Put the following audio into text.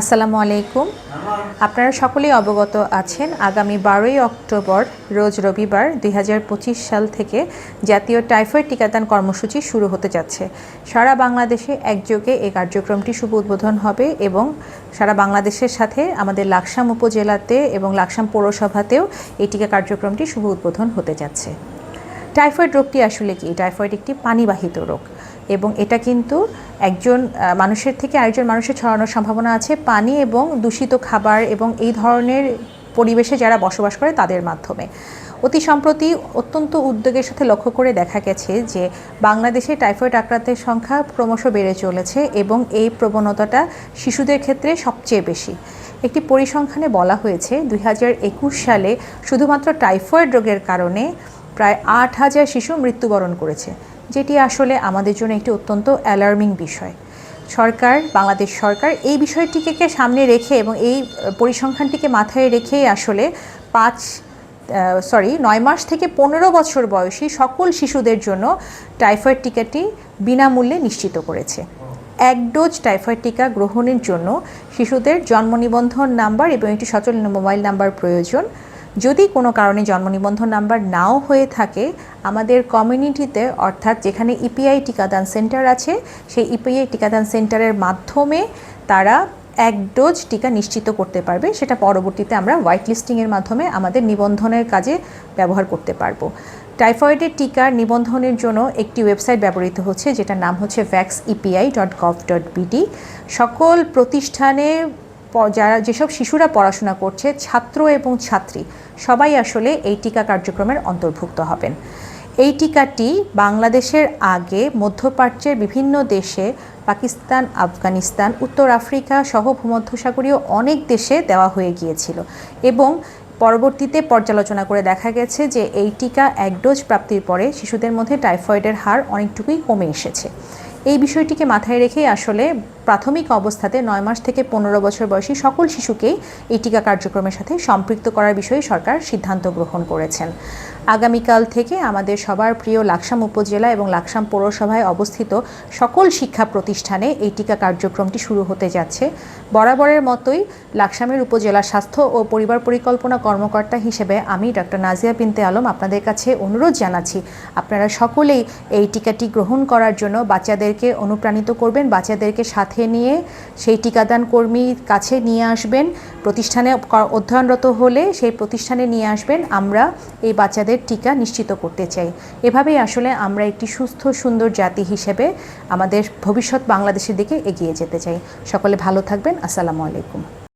আসসালামু আলাইকুম। আপনারা সকলেই অবগত আছেন, আগামী বারোই অক্টোবর রোজ রবিবার দুই হাজার পঁচিশ সাল থেকে জাতীয় টাইফয়েড টিকাদান কর্মসূচি শুরু হতে যাচ্ছে। সারা বাংলাদেশে একযোগে এই কার্যক্রমটি শুভ উদ্বোধন হবে এবং সারা বাংলাদেশের সাথে আমাদের লাকসাম উপজেলাতে এবং লাকসাম পৌরসভাতেও এই টিকা কার্যক্রমটি শুভ উদ্বোধন হতে যাচ্ছে। টাইফয়েড রোগটি আসলে কি? টাইফয়েড একটি পানিবাহিত রোগ। এবং এটা কিন্তু একজন মানুষের থেকে আরেকজন মানুষের ছড়ানোর সম্ভাবনা আছে। পানি এবং দূষিত খাবার এবং এই ধরনের পরিবেশে যারা বসবাস করে তাদের মাধ্যমে। অতি সম্প্রতি অত্যন্ত উদ্যোগের সাথে লক্ষ্য করে দেখা গেছে যে, বাংলাদেশে টাইফয়েড আক্রান্তের সংখ্যা ক্রমশ বেড়ে চলেছে এবং এই প্রবণতাটা শিশুদের ক্ষেত্রে সবচেয়ে বেশি। একটি পরিসংখ্যানে বলা হয়েছে, দুই হাজার একুশ সালে শুধুমাত্র টাইফয়েড রোগের কারণে প্রায় আট হাজার শিশু মৃত্যুবরণ করেছে। যেটি আসলে আমাদের জন্য একটি অত্যন্ত অ্যালার্মিং বিষয়। সরকার, বাংলাদেশ সরকার এই বিষয়টিকে সামনে রেখে এবং এই পরিসংখ্যানটিকে মাথায় রেখেই আসলে পাঁচ সরি নয় মাস থেকে পনেরো বছর বয়সী সকল শিশুদের জন্য টাইফয়েড টিকাটি বিনামূল্যে নিশ্চিত করেছে। এক ডোজ টাইফয়েড টিকা গ্রহণের জন্য শিশুদের জন্ম নিবন্ধন নাম্বার এবং একটি সচল মোবাইল নাম্বার প্রয়োজন। যদি কোনো কারণে জন্ম নিবন্ধন নাম্বার নাও হয়ে থাকে, আমাদের কমিউনিটিতে, অর্থাৎ যেখানে ইপিআই টিকাদান সেন্টার আছে, সেই ইপিআই টিকাদান সেন্টারের মাধ্যমে তারা এক ডোজ টিকা নিশ্চিত করতে পারবে। সেটা পরবর্তীতে আমরা হোয়াইট লিস্টিংয়ের মাধ্যমে আমাদের নিবন্ধনের কাজে ব্যবহার করতে পারব। টাইফয়েডের টিকার নিবন্ধনের জন্য একটি ওয়েবসাইট ব্যবহৃত হচ্ছে, যেটার নাম হচ্ছে vax EPI dot gov dot BD সকল প্রতিষ্ঠানে যারা যেসব শিশুরা পড়াশোনা করছে, ছাত্র এবং ছাত্রী, সবাই আসলে এই টিকা কার্যক্রমের অন্তর্ভুক্ত হবেন। এই টিকাটি বাংলাদেশের আগে মধ্যপ্রাচ্যের বিভিন্ন দেশে, পাকিস্তান, আফগানিস্তান, উত্তর আফ্রিকা সহ ভূমধ্যসাগরীয় অনেক দেশে দেওয়া হয়ে গিয়েছিল এবং পরবর্তীতে পর্যালোচনা করে দেখা গেছে যে এই টিকা এক ডোজ প্রাপ্তির পরে শিশুদের মধ্যে টাইফয়েডের হার অনেকটুকুই কমে এসেছে। এই বিষয়টিকে মাথায় রেখেই আসলে প্রাথমিক অবস্থাতে নয় মাস থেকে পনেরো বছর বয়সী সকল শিশুকেই এই টিকা কার্যক্রমের সাথে সম্পৃক্ত করার বিষয়ে সরকার সিদ্ধান্ত গ্রহণ করেছেন। আগামীকাল থেকে আমাদের সবার প্রিয় লাকসাম উপজেলা এবং লাকসাম পৌরসভায় অবস্থিত সকল শিক্ষা প্রতিষ্ঠানে এই টিকা কার্যক্রমটি শুরু হতে যাচ্ছে। বরাবরের মতোই লাকসামের উপজেলা স্বাস্থ্য ও পরিবার পরিকল্পনা কর্মকর্তা হিসেবে আমি ডক্টর নাজিয়া বিনতে আলম আপনাদের কাছে অনুরোধ জানাচ্ছি, আপনারা সকলেই এই টিকাটি গ্রহণ করার জন্য বাচ্চাদেরকে অনুপ্রাণিত করবেন, বাচ্চাদেরকে সাথে নিয়ে সেই টিকাদান কর্মীর কাছে নিয়ে আসবেন। প্রতিষ্ঠানে অধ্যয়নরত হলে সেই প্রতিষ্ঠানে নিয়ে আসবেন। আমরা এই বাচ্চাদের টিকা নিশ্চিত করতে চাই। এভাবেই আসলে আমরা একটি সুস্থ, সুন্দর জাতি হিসেবে আমাদের ভবিষ্যৎ বাংলাদেশের দিকে এগিয়ে যেতে চাই। সকলে ভালো থাকবেন। আসসালামু আলাইকুম।